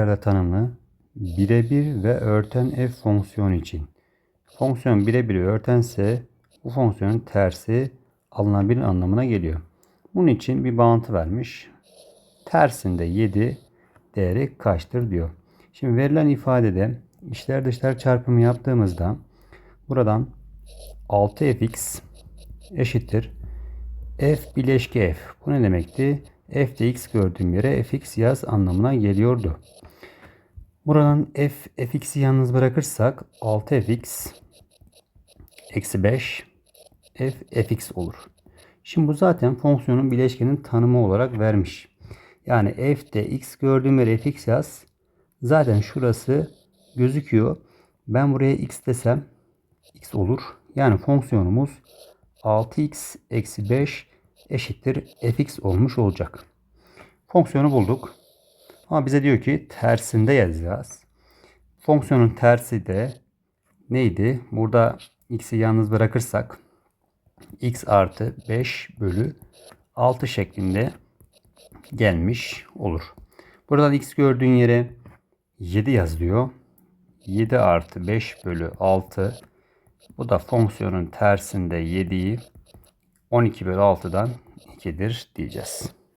Nerede tanımlı? Birebir ve örten f fonksiyonu için. Fonksiyon birebir örtense bu fonksiyonun tersi alınabilir anlamına geliyor. Bunun için bir bağıntı vermiş. Tersinde 7 değeri kaçtır diyor. Şimdi verilen ifadede içler dışlar çarpımı yaptığımızda buradan 6fx eşittir f bileşke f. Bu ne demekti? F x gördüğüm yere fx yaz anlamına geliyordu. Buradan f fx'i yalnız bırakırsak 6fx eksi 5 f fx olur. Şimdi bu zaten fonksiyonun bileşkenin tanımı olarak vermiş. Yani f de x gördüğüm yere fx yaz. Zaten şurası gözüküyor. Ben buraya x desem x olur. Yani fonksiyonumuz 6x eksi 5 eşittir fx olmuş olacak. Fonksiyonu bulduk. Ama bize diyor ki tersinde yazacağız. Fonksiyonun tersi de neydi? Burada x'i yalnız bırakırsak x artı 5 bölü 6 şeklinde gelmiş olur. Buradan x gördüğün yere 7 yazılıyor. 7 artı 5 bölü 6 bu da fonksiyonun tersinde 7'yi 12 bölü 6'dan 2'dir diyeceğiz.